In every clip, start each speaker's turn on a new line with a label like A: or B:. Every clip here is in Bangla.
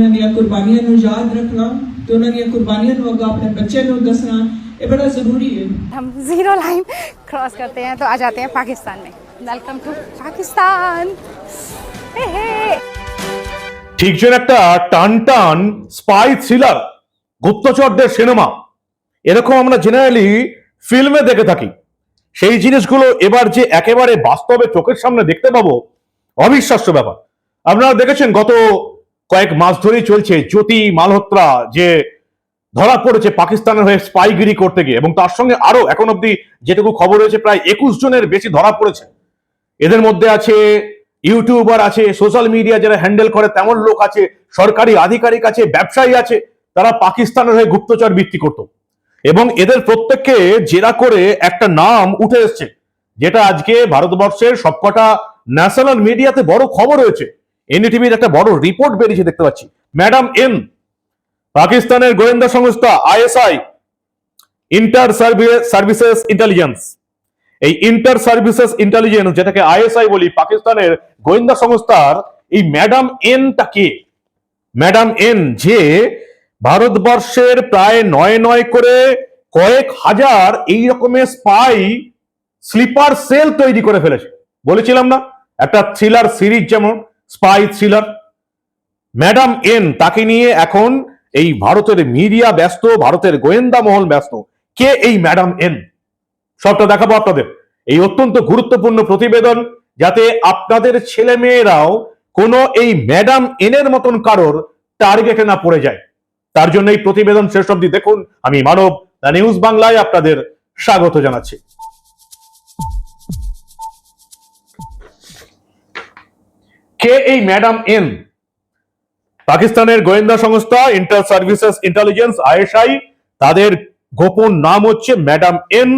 A: ਉਹਨਾਂ ਦੀਆਂ ਕੁਰਬਾਨੀਆਂ ਨੂੰ ਯਾਦ ਰੱਖਣਾ ਤੇ ਉਹਨਾਂ ਦੀਆਂ ਕੁਰਬਾਨੀਆਂ ਨੂੰ ਅੱਗੇ ਆਪਣੇ ਬੱਚੇ ਨੂੰ ਦੱਸਣਾ ਇਹ ਬੜਾ ਜ਼ਰੂਰੀ ਹੈ
B: हम जीरो लाइन क्रॉस करते हैं तो आ जाते हैं पाकिस्तान में वेलकम टू पाकिस्तान हे हे
C: ঠিক যেন একটা টান টান স্পাই থ্রিলার গুপ্তচরদের সিনেমা এরকম আমরা জেনারেলি ফিল্মে দেখে থাকি সেই জিনিসগুলো এবার যে একেবারে বাস্তবে চোখের সামনে দেখতে পাবো অবিশ্বাস্য ব্যাপার আপনারা দেখেছেন গত কয়েক মাস ধরেই চলছে জ্যোতি মালহোত্রা, যে ধরা পড়েছে পাকিস্তানের হয়ে স্পাইগিরি করতে গিয়ে। এবং তার সঙ্গে আরও এখন অব্দি যেটুকু খবর রয়েছে, প্রায় একুশ জনের বেশি ধরা পড়েছে। এদের মধ্যে আছে ইউটিউবার আছে, সোশ্যাল মিডিয়া যারা হ্যান্ডেল করে, তেমন লোক আছে, সরকারি আধিকারিক আছে, ব্যবসায়ী আছে, তারা পাকিস্তানের হয়ে গুপ্তচর বৃত্তি করত। এবং এদের প্রত্যেককে জেরা করে একটা নাম উঠে এসছে, যেটা আজকে ভারতবর্ষের সবকটা ন্যাশনাল মিডিয়াতে বড় খবর হয়েছে এনডিটিভির একটা বড় রিপোর্ট বেরিয়েছে, দেখতে পাচ্ছি। ম্যাডাম এন পাকিস্তানের গোয়েন্দা সংস্থা আইএসআই ইন্টার সার্ভিসেস ইন্টেলিজেন্স এই ইন্টার সার্ভিসেস ইন্টেলিজেন্স যেটাকে আইএসআই বলি, পাকিস্তানের গোয়েন্দা সংস্থার এই ম্যাডাম এনটা কে? ম্যাডাম এন যে ভারতবর্ষের প্রায় নয় নয় করে কয়েক হাজার এই রকমের স্পাই স্লিপার সেল তৈরি করে ফেলেছে। বলেছিলাম না? একটা থ্রিলার সিরিজ যেমন স্পাই থ্রিলার ম্যাডাম এন তাকে নিয়ে এখন এই ভারতের মিডিয়া ব্যস্ত, ভারতের গোয়েন্দা মহল ব্যস্ত। কে এই ম্যাডাম এন সবটা দেখাবো আপনাদের। এই অত্যন্ত গুরুত্বপূর্ণ প্রতিবেদন যাতে আপনাদের ছেলে মেয়েরাও কোনো এই ম্যাডাম এনের মতন কারোর টার্গেটে না পড়ে যায়। তার জন্য এই প্রতিবেদন শেষ অব্দি দেখুন। আমি মানব নিউজ বাংলায় আপনাদের স্বাগত জানাচ্ছি। কে এই ম্যাডাম এন পাকিস্তানের গোয়েন্দা সংস্থা ইন্টার সার্ভিসেস ইন্টেলিজেন্স আইএসআই তাদের গোপন নাম হচ্ছে ম্যাডাম এন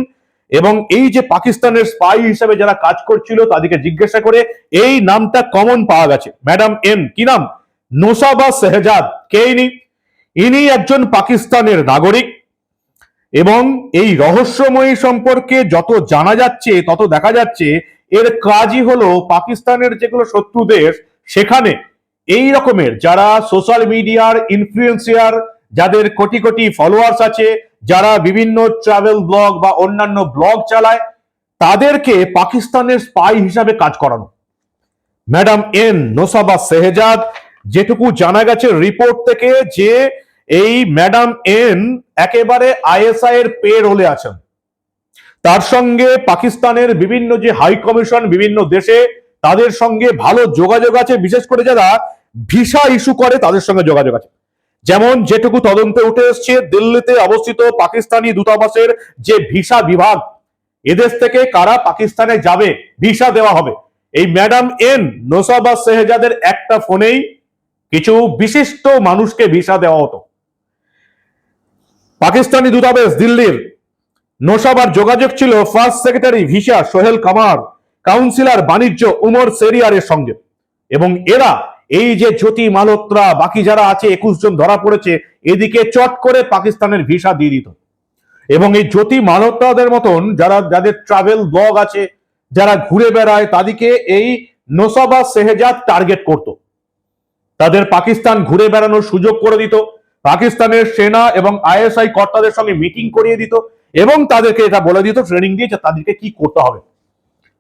C: এবং এই যে পাকিস্তানের স্পাই হিসেবে যারা কাজ করছিল তাদেরকে জিজ্ঞাসা করে এই নামটা কমন পাওয়া গেছে। ম্যাডাম এন কি নাম? নোসাবা সেহজাদ কে ইনি? ইনি একজন পাকিস্তানের নাগরিক এবং এই রহস্যময়ী সম্পর্কে যত জানা যাচ্ছে, তত দেখা যাচ্ছে এর কাজই হলো পাকিস্তানের যেগুলো শত্রু দেশ সেখানে এই রকমের যারা সোশ্যাল মিডিয়ার ইনফ্লুয়েন্সিয়ার যাদের কোটি কোটি ফলোয়ার্স আছে, যারা বিভিন্ন ট্রাভেল ব্লগ বা অন্যান্য ব্লগ চালায়, তাদেরকে পাকিস্তানের স্পাই হিসাবে কাজ করানো। ম্যাডাম এন নোসাবা সেহজাদ যেটুকু জানা গেছে রিপোর্ট থেকে যে এই ম্যাডাম এন একেবারে আইএসআই এর পে রোলে আছেন। তার সঙ্গে পাকিস্তানের বিভিন্ন যে হাই কমিশন বিভিন্ন দেশে তাদের সঙ্গে ভালো যোগাযোগ আছে। বিশেষ করে যারা ভিসা ইস্যু করে, তাদের সঙ্গে যোগাযোগ আছে। যেমন যেটুকু তদন্তে উঠে এসছে, দিল্লিতে অবস্থিত পাকিস্তানি দূতাবাসের যে ভিসা বিভাগ, এদেশ থেকে কারা পাকিস্তানে যাবে, ভিসা দেওয়া হবে। এই ম্যাডাম এন নোসাবা শেহজাদের একটা ফোনেই কিছু বিশিষ্ট মানুষকে ভিসা দেওয়া হতো। পাকিস্তানি দূতাবাস দিল্লির নোসাবার যোগাযোগ ছিল ফার্স্ট সেক্রেটারি ভিসা সোহেল কামার, কাউন্সিলর বাণিজ্য উমর সেরিয়ারের সঙ্গে। এবং এরা, এই যে জ্যোতি মালহোত্রা, বাকি যারা আছে, একুশ জন ধরা পড়েছে, এদিকে চট করে পাকিস্তানের ভিসা দিয়ে দিত। এবং এই জ্যোতি মালহোত্রাদের মতন যারা, যাদের ট্রাভেল ব্লগ আছে, যারা ঘুরে বেড়ায়, তাদেরকে এই নোসাবা সেহজাদ টার্গেট করত। তাদের পাকিস্তান ঘুরে বেড়ানোর সুযোগ করে দিত। পাকিস্তানের সেনা এবং আইএসআই কর্তাদের সঙ্গে মিটিং করিয়ে দিত এবং তাদেরকে এটা বলে দিত ট্রেনিং দিয়ে যে তাদেরকে কি করতে হবে।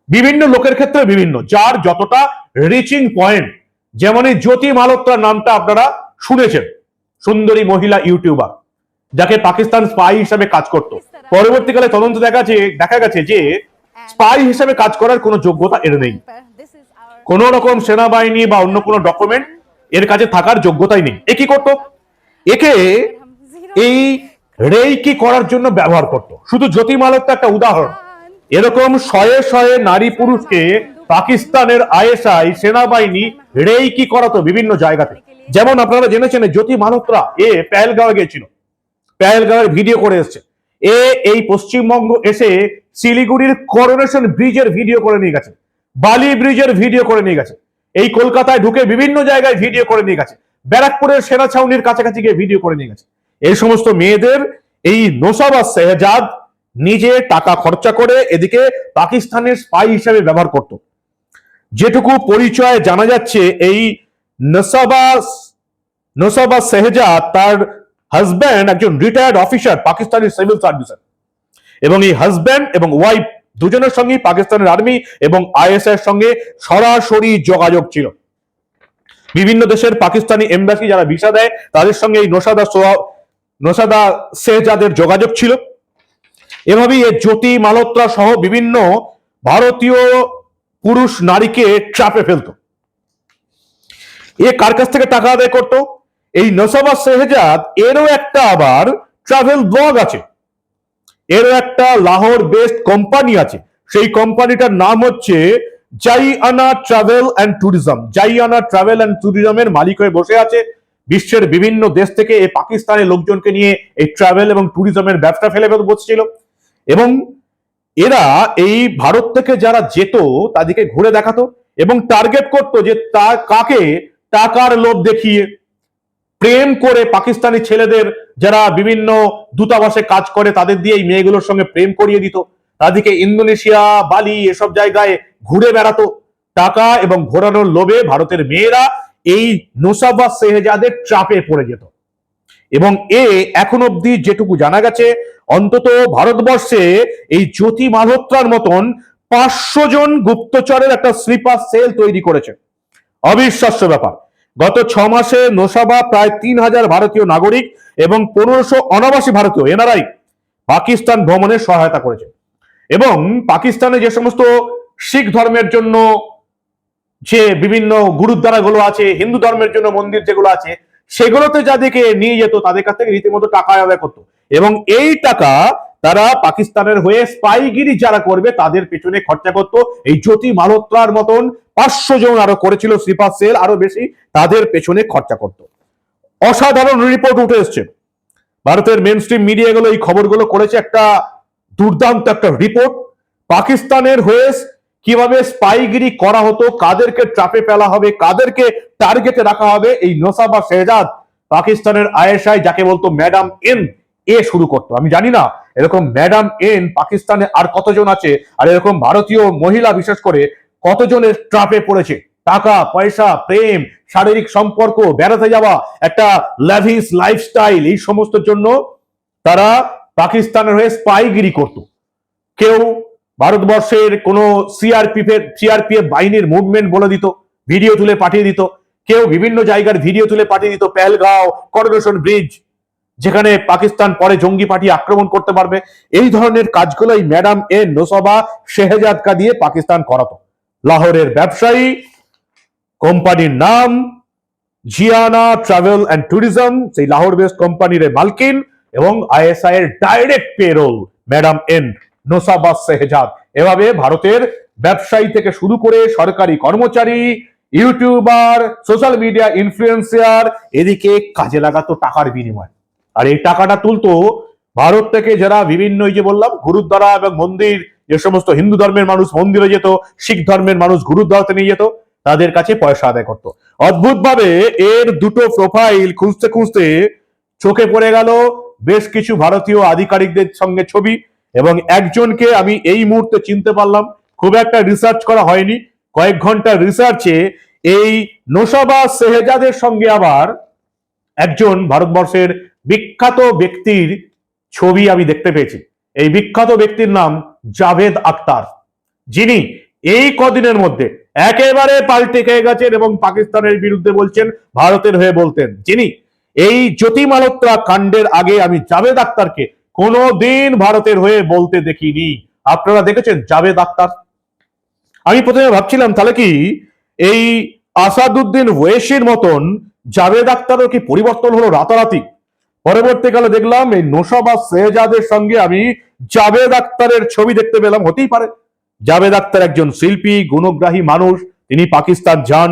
C: বিভিন্ন লোকের ক্ষেত্রে বিভিন্ন, যার যতটা রিচিং পয়েন্ট যেমন এই জ্যোতি মালহোত্রার নামটা আপনারা শুনেছেন, সুন্দরী মহিলা ইউটিউবার যাকে পাকিস্তান স্পাই হিসাবে কাজ করত। পরবর্তীকালে তদন্ত দেখা দেখা গেছে যে স্পাই হিসাবে কাজ করার কোনো যোগ্যতা এর নেই। কোন রকম সেনাবাহিনী বা অন্য কোনো ডকুমেন্ট এর কাছে থাকার যোগ্যতাই নেই। এ কি করতো? একে এই রেইকি করার জন্য ব্যবহার করত। শুধু জ্যোতি মালহোত্রা একটা উদাহরণ। এরকম শয়ে শয়ে নারী পুরুষকে পাকিস্তানের আইএসআই সেনাবাহিনী রেইকি করাতো বিভিন্ন জায়গাতে। যেমন আপনারা জেনেছেন জ্যোতি মালহোত্রা এ পেহেলগাঁও গিয়েছিল। পেহেলগাঁওয়ের ভিডিও করে এসছে। এ এই পশ্চিমবঙ্গ এসে শিলিগুড়ির করোনেশন ব্রিজের ভিডিও করে নিয়ে গেছে। বালি ব্রিজের ভিডিও করে নিয়ে গেছে। এই কলকাতায় ঢুকে বিভিন্ন জায়গায় ভিডিও করে নিয়ে গেছে। ব্যারাকপুরের সেনা ছাউনির কাছাকাছি গিয়ে ভিডিও করে নিয়ে গেছে। এই সমস্ত মেয়েদের এই নোসাবা শেহজাদ নিজে টাকা খরচা করে এদিকে পাকিস্তানের স্পাই হিসেবে ব্যবহার করত। যেটুকু পরিচয় জানা যাচ্ছে, এই নসাবা নোসাবাজ শেহজাদ তার হাজব্যান্ড একজন রিটায়ার্ড অফিসার পাকিস্তানের সিভিল সার্ভিসের এবং এই হাজব্যান্ড এবং ওয়াইফ দুজনের সঙ্গেই পাকিস্তানের আর্মি এবং আইএস এর সঙ্গে সরাসরি যোগাযোগ ছিল। বিভিন্ন দেশের পাকিস্তানি এমবাসি যারা ভিসা দেয়, তাদের সঙ্গে এই নোসাদা সোয়া- নোসাদা শেহজাদের যোগাযোগ ছিল। এভাবেই এ জ্যোতি মালত্রা সহ বিভিন্ন ভারতীয় পুরুষ নারীকে চাপে ফেলতো। এ কার কাছ থেকে টাকা আদায় করতো? এই নসাবা শেহজাদ এরও একটা আবার ট্রাভেল ব্লগ আছে। এরও একটা লাহোর বেস্ট কোম্পানি আছে। সেই কোম্পানিটার নাম হচ্ছে জাইআনা ট্রাভেল অ্যান্ড ট্যুরিজম জাইআনা ট্রাভেল অ্যান্ড ট্যুরিজমের মালিক হয়ে বসে আছে বিশ্বের বিভিন্ন দেশ থেকে এই পাকিস্তানের লোকজনকে নিয়ে এই ট্রাভেল এবং ট্যুরিজমের ব্যবসা ফেলে ফেলে বসছিল। এবং এরা এই ভারত থেকে যারা যেত তাদেরকে ঘুরে দেখাতো এবং টার্গেট করতো যে তা কাকে টাকার লোভ দেখিয়ে প্রেম করে পাকিস্তানি ছেলেদের যারা বিভিন্ন দূতাবাসে কাজ করে তাদের দিয়ে এই মেয়েগুলোর সঙ্গে প্রেম করিয়ে দিত। তাদেরকে ইন্দোনেশিয়া, বালি এসব জায়গায় ঘুরে বেড়াতো। টাকা এবং ঘোরানোর লোভে ভারতের মেয়েরা এই নোসাবা শেহজাদের চাপে পড়ে যেত। এবং এ এখন অব্দি যেটুকু জানা গেছে, অন্তত ভারতবর্ষে এই জ্যোতি মালহোত্রার মতন পাঁচশো জন গুপ্তচরের একটা স্লিপার সেল তৈরি করেছে। অবিশ্বাস্য ব্যাপার। গত ছ মাসে নোসাবা প্রায় তিন হাজার ভারতীয় নাগরিক এবং পনেরোশো অনাবাসী ভারতীয়, এনআরআই, পাকিস্তান ভ্রমণে সহায়তা করেছে। এবং পাকিস্তানে যে সমস্ত শিখ ধর্মের জন্য যে বিভিন্ন গুরুদ্বারাগুলো আছে, হিন্দু ধর্মের জন্য মন্দির যেগুলো আছে, সেগুলোতে যাদেরকে নিয়ে যেত, তাদের কাছ থেকে রীতিমতো টাকা আদায় করতো। এবং এই টাকা তারা পাকিস্তানের হয়ে স্পাইগিরি যারা করবে, তাদের পেছনে খরচা করতো। এই জ্যোতি মালহোত্রার মতন পাঁচশো জন আরও করেছিল স্লিপার সেল, আরও বেশি, তাদের পেছনে খরচা করত। অসাধারণ রিপোর্ট উঠে এসছে। ভারতের মেন স্ট্রিম মিডিয়াগুলো এই খবরগুলো করেছে একটা দুর্দান্ত একটা রিপোর্ট পাকিস্তানের হয়ে কীভাবে স্পাইগিরি করা হতো, কাদেরকে ট্রাপে ফেলা হবে, কাদেরকে টার্গেটে রাখা হবে, এই নোসাবা শেহজাদ পাকিস্তানের আয়েশাই যাকে বলতো ম্যাডাম এন এ শুরু করতো। আমি জানি না, এরকম ম্যাডাম এন পাকিস্তানে আর কতজন আছে, আর এরকম ভারতীয় মহিলা বিশেষ করে কতজনের ট্রাপে পড়েছে? টাকা, পয়সা, প্রেম, শারীরিক সম্পর্ক, বেড়াতে যাওয়া, একটা ল্যাভিস লাইফস্টাইল এই সমস্ত জন্য তারা পাকিস্তানের হয়ে স্পাইগিরি করত। কেউ ভারতবর্ষের কোন সিআরপিএফ সিআরপিএফ বাহিনীর মুভমেন্ট বলে দিত ভিডিও তুলে পাঠিয়ে দিত। কেউ বিভিন্ন জায়গার ভিডিও তুলে পাঠিয়ে দিত, পেহেলগাঁও, করোনেশন ব্রিজ, যেখানে পাকিস্তান পরে জঙ্গি পাঠিয়ে আক্রমণ করতে পারবে। এই ধরনের কাজগুলোই ম্যাডাম এ নোসবা শেহজাদকা দিয়ে পাকিস্তান করাতো। লাহোরের ব্যবসায়ী কোম্পানির নাম, জিয়ানা ট্রাভেল অ্যান্ড ট্যুরিজম সেই লাহোর বেসড কোম্পানির মালকিন। এবং আইএসআই এর direct payroll madam N Nosheba Shehzad এভাবে ভারতের ব্যবসায়ী থেকে শুরু করে সরকারি কর্মচারী, ইউটিউবার, সোশ্যাল মিডিয়া ইনফ্লুয়েন্সার এদিকে কাজে লাগাতো টাকার বিনিময়। আর এই টাকাটা তুলতো ভারত থেকে যারা বিভিন্ন যে বললাম, গুরুদ্বারা এবং মন্দির, যে সমস্ত হিন্দু ধর্মের মানুষ মন্দিরে যেত, শিখ ধর্মের মানুষ গুরুদ্বারাতে নিয়ে যেত, তাদের কাছে পয়সা আদায় করতো। অদ্ভুত ভাবে এর দুটো প্রোফাইল খুঁজতে খুঁজতে চোখে পড়ে গেল বেশ কিছু ভারতীয় আধিকারিকদের সঙ্গে ছবি এবং একজনকে আমি এই মুহূর্তে চিনতে পারলাম। খুব একটা রিসার্চ করা হয়নি। কয়েক ঘণ্টার রিসার্চে এই নোসাবা শেহজাদের সঙ্গে আবার একজন ভারতবর্ষের বিখ্যাত ব্যক্তির ছবি আমি দেখতে পেয়েছি। এই বিখ্যাত ব্যক্তির নাম জাভেদ আক্তার যিনি এই কদিনের মধ্যে একেবারে পাল্টে খেয়ে গেছেন এবং পাকিস্তানের বিরুদ্ধে বলছেন, ভারতের হয়ে বলতেন। যিনি এই জ্যোতি মালহোত্রা কাণ্ডের আগে আমি জাভেদ আক্তারকে কোনোদিন ভারতের হয়ে বলতে দেখিনি। আপনারা দেখেছেন জাভেদ আক্তার? আমি প্রথমে ভাবছিলাম, তাহলে কি এই আসাদুদ্দিন ওয়েসির মতন জাভেদ আক্তারও কি পরিবর্তন হলো রাতারাতি? পরবর্তীকালে দেখলাম এই নোসাবা শেহজাদের সঙ্গে আমি জাভেদ আক্তারের ছবি দেখতে পেলাম, হতেই পারে। জাভেদ আক্তার একজন শিল্পী, গুণগ্রাহী মানুষ, তিনি পাকিস্তান যান।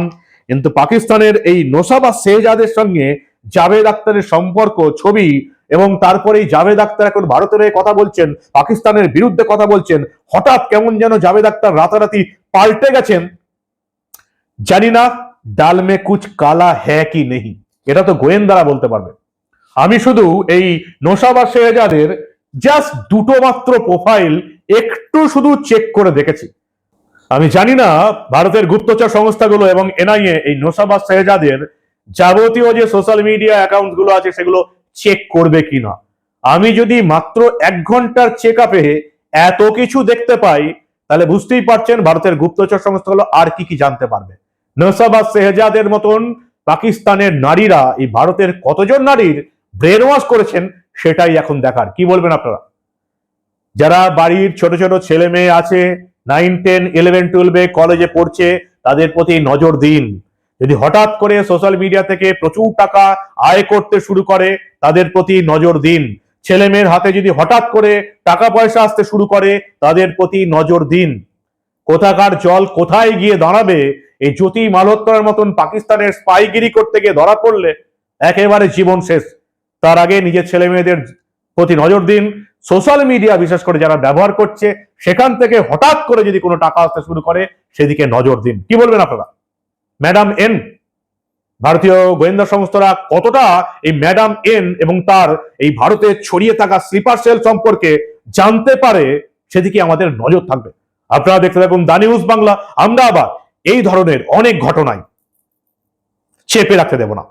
C: কিন্তু পাকিস্তানের এই নোসাবা শেহজাদের সঙ্গে জাভেদ আক্তারের সম্পর্ক, ছবি এবং তারপরেই জাভেদ আক্তার এখন ভারতের হয়ে কথা বলছেন, পাকিস্তানের বিরুদ্ধে কথা বলছেন। হঠাৎ কেমন যেন জাভেদ আক্তার রাতারাতি পাল্টে গেছেন। জানি না ডাল মে কুচ কালা হ্যাঁ কি নেই এটা তো গোয়েন্দারা বলতে পারবে। আমি শুধু এই নোসাবা শেহজাদের জাস্ট দুটো মাত্র প্রোফাইল একটু শুধু চেক করে দেখেছি। আমি জানি না ভারতের গুপ্তচর সংস্থাগুলো এবং এনআইএ এই নোসাবা শেহজাদের যাবতীয় যে সোশ্যাল মিডিয়া অ্যাকাউন্টগুলো আছে সেগুলো চেক করবে কিনা আমি যদি মাত্র এক ঘণ্টার চেক আপে এত কিছু দেখতে পাই, তাহলে বুঝতেই পারছেন ভারতের গুপ্তচর সংস্থাগুলো আর কি কি জানতে পারবে। নসাবাদ সেহজাদের মতন পাকিস্তানের নারীরা, এই ভারতের কতজন নারীর ব্রেন ওয়াশ করেছেন সেটাই এখন দেখার। কি বলবেন আপনারা? যারা বাড়ির ছোট ছোট ছেলে মেয়ে আছে নাইন টেন ইলেভেন টুয়েলভে কলেজে পড়ছে, তাদের প্রতি নজর দিন। যদি হঠাৎ করে সোশ্যাল মিডিয়া থেকে প্রচুর টাকা আয় করতে শুরু করে, তাদের প্রতি নজর দিন। ছেলে মেয়ের হাতে যদি হঠাৎ করে টাকা পয়সা আসতে শুরু করে, তাদের প্রতি নজর দিন। কোথাকার জল কোথায় গিয়ে দাঁড়াবে? এই জ্যোতি মালহোত্রার মতন পাকিস্তানের স্পাইগিরি করতে গিয়ে ধরা পড়লে একেবারে জীবন শেষ। তার আগে নিজের ছেলে মেয়েদের প্রতি নজর দিন। সোশ্যাল মিডিয়া বিশেষ করে যারা ব্যবহার করছে, সেখান থেকে হঠাৎ করে যদি কোনো টাকা আসতে শুরু করে, সেদিকে নজর দিন। কি বলবেন আপনারা? ম্যাডাম এন ভারতীয় গোয়েন্দা সংস্থারা কতটা এই ম্যাডাম এন এবং তার এই ভারতে ছড়িয়ে থাকা স্লিপার সেল সম্পর্কে জানতে পারে সেদিকে আমাদের নজর থাকবে। আপনারা দেখতে থাকুন দা নিউজ বাংলা আমরা আবার এই ধরনের অনেক ঘটনায় চেপে রাখতে দেব না।